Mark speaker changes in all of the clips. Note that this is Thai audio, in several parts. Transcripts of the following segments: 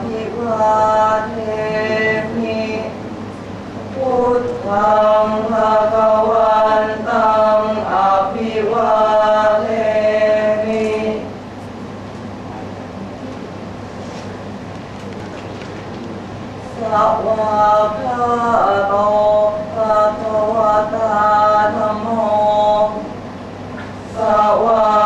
Speaker 1: ภิวาเทมิพุทธังภะคะวันตังอภิวาเทมิสวากขาโตภะคะวะตาธัมโมสวา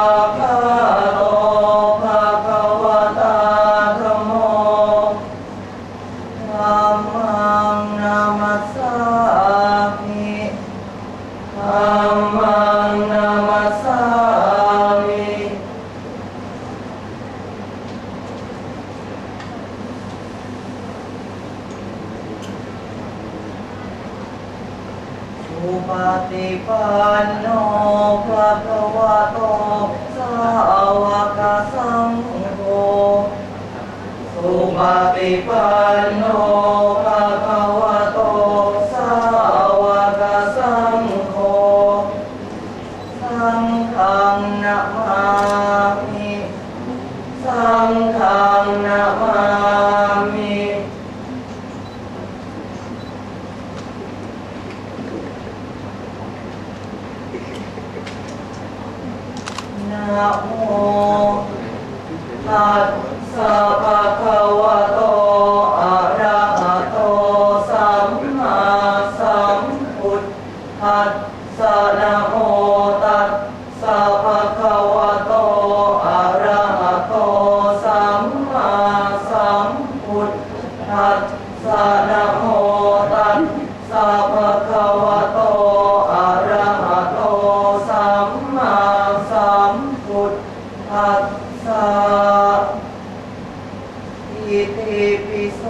Speaker 1: สุปฏิปันโนภะคะวะโตสาวกสังโฆสุปฏิปันโนภะคะวะโต สาวกสังโฆ สังฆังนะมามิ สังฆังนะมามิ นะโมตัสสะภะคะวะโต อะระหะโต สัมมาสัมพุทธัสสะนะโมตัสสะภะคะวะโต อะระหะโต สัมมาสัมพุทธัสสะนะโมตัสสะภะคะวะโต อะระหะโต สัมมาสัมพุทธัสสะอิติปิโส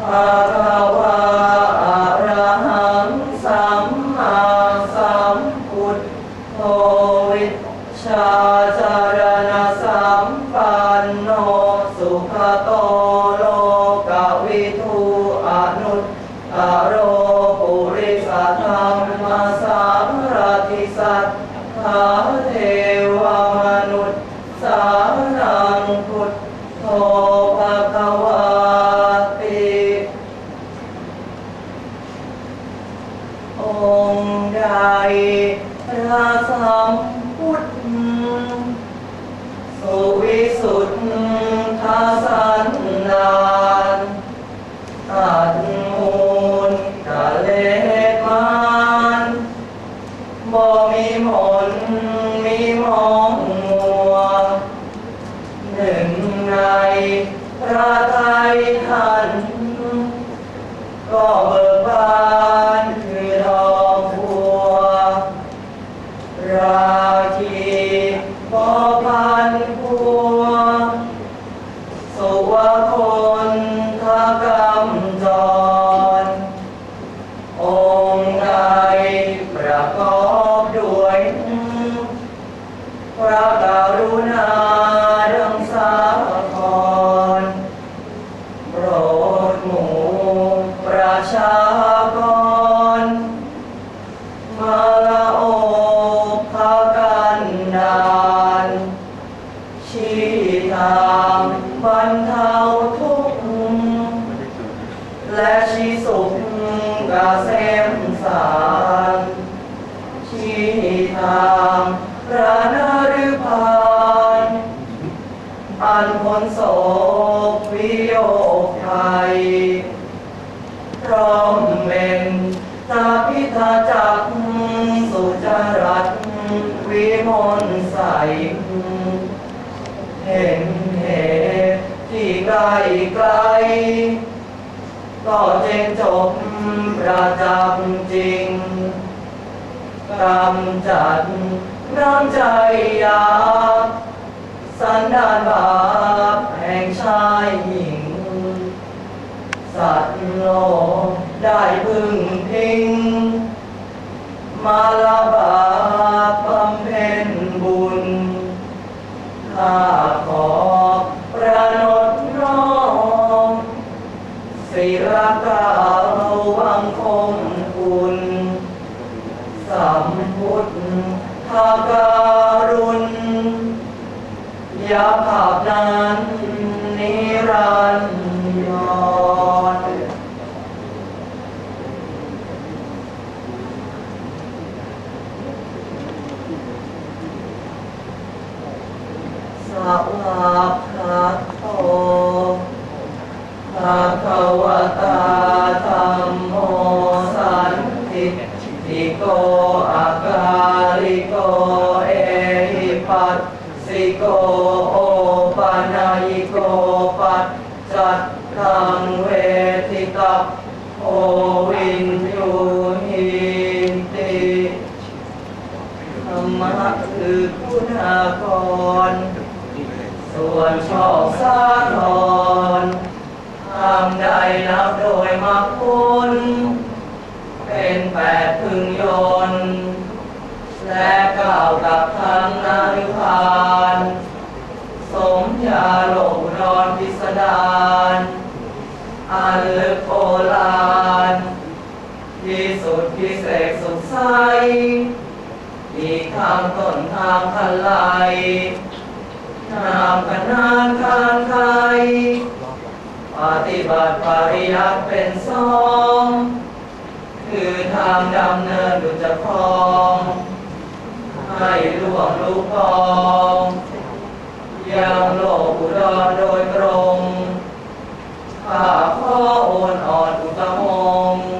Speaker 1: ภะคะวะอะระหังสั มมาสัมพุทโธวิชชา นึ่งในพระไทยท่านก็เบิกบาน กาเสมสารชี้ทางพระนฤพานอันพ้นโศกวิโยคภัยพร้อมเป็นตาพิธาจักสุจรัตวิมลใส เห็นเหตุที่ใกลไกล ก็จึงจบประจำจริงกำจัดน้ำใจยาสันดานบาปแห่งชายหญิง สัตว์โลกได้พึ่งพิง มาลาบาปบำเพ็ญบุญข้าขอ โอวินยูหินติธรรมะคือคุณากร ส่วนชอบสาธรทำได้นับโดยมรรคผลเป็นแปดพึงยนและกล่าวกับทางนาริพานสมยาโลกรอนพิสดารอันลึกโอฬารที่สุดพิเศษ ไปอีกทางต้นทางทันไลนามกันนานคานไคปฏิบัติปริยัติเป็นสอง คือทางดำเนินดุจคลองให้ล่วงลูกกองยังโลกอุดรโดยตรงข้าข้อโอนอ่อนอุตมง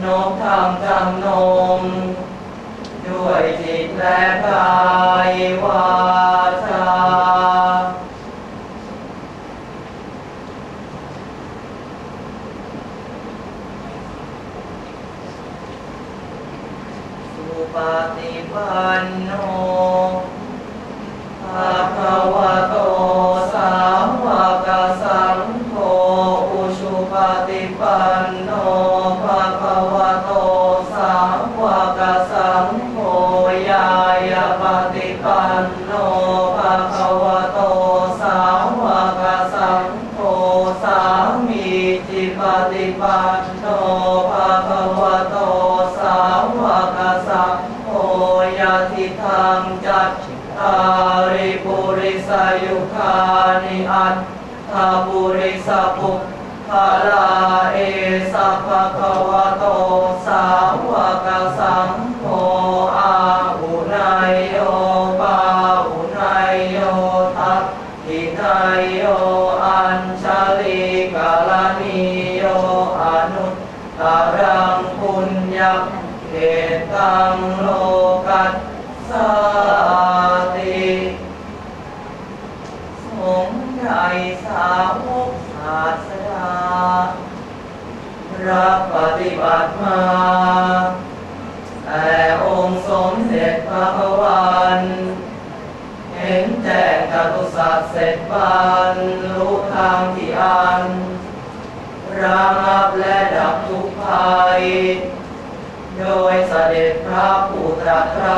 Speaker 1: ค์นกทำจำนงด้วยจิตและกายวาจาสุปฏิปันโนภะคะวะโต จิ ตังโลกัสสาติสงฆ์ใหญ่สาวกศาสดารับปฏิบัติมา แต่องค์สมเด็จพระบวันเห็นแจ้งจตุสัจเสร็จบานรู้ทางที่อันระงับและดับทุกภัย โดยเสด็จพระผู้ตรัสไตร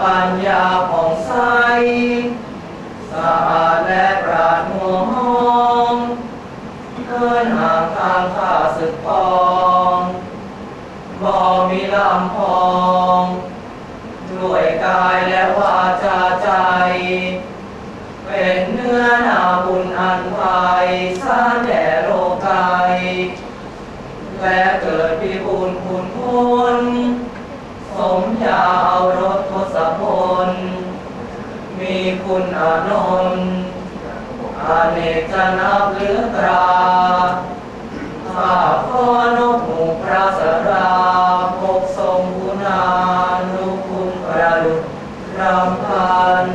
Speaker 1: ปัญญาผ่องใสสะอาดและปราดมัวหองเกินห่างทางข้าศึกปองบ่มีลำพอง ด้วยกายและวาานนท์อาเนกจนับเหลือตราข้าขอนกหมู่พระสราพกทรงคุณานุคุณประดุจรำพัน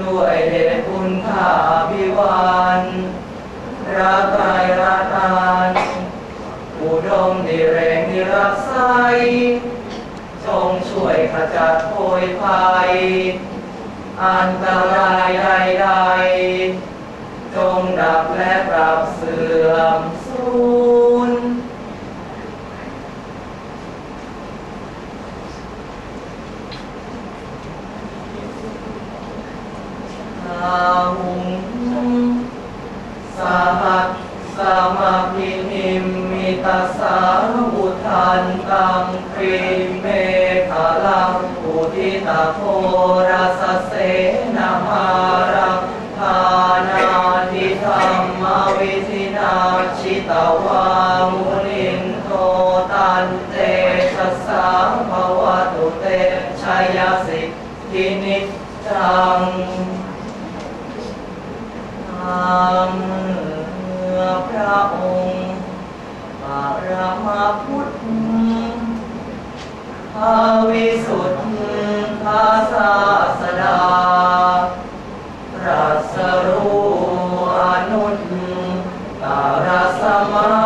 Speaker 1: ด้วยเดชคุณข้าพิวันรักใครรักทานอุดมดิเรงนิรักใสจงช่วยขจัดโพยภัย อันตรายใดๆจงดับและปรับเสื่อมสูญอาหุงสหัสสมาพินิมมิตาสาวุทันตังครีเมฆลังอุทิตาโพรัสา พระองค์ปรมาพุทธภาวิสุทธาศาสดาพรัสรู้อนุตตรสมา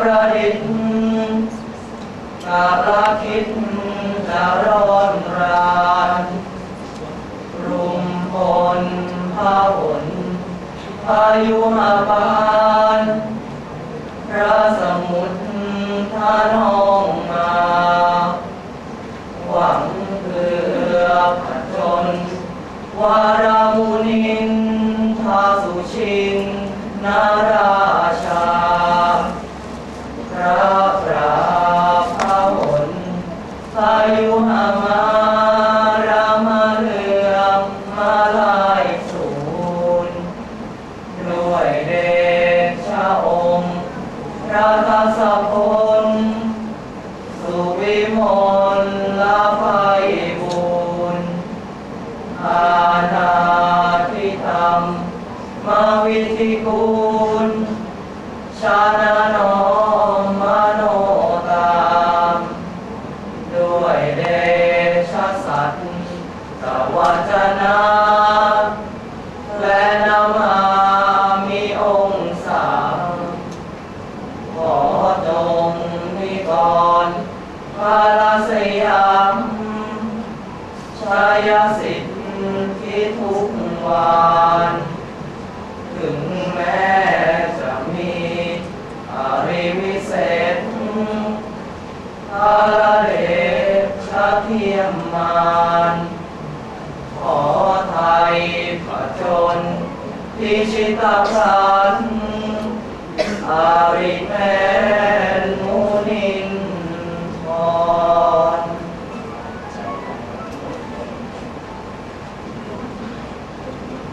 Speaker 1: ประดิษฐ์กาลคิดจะร้อนรานรุมพลพาหนพายุมาบานพระสมุทรท่านองมา หวังเพื่อผจญวารามุนินทาสุชินนาราชา พระราภาหนพายุหามา ด้วยเดชะสัตว์สวัจนา และนามามีองค์สามขอจงมีก่อนพาลาสยามชายสิทธิ์ที่ทุกวัน ญพิ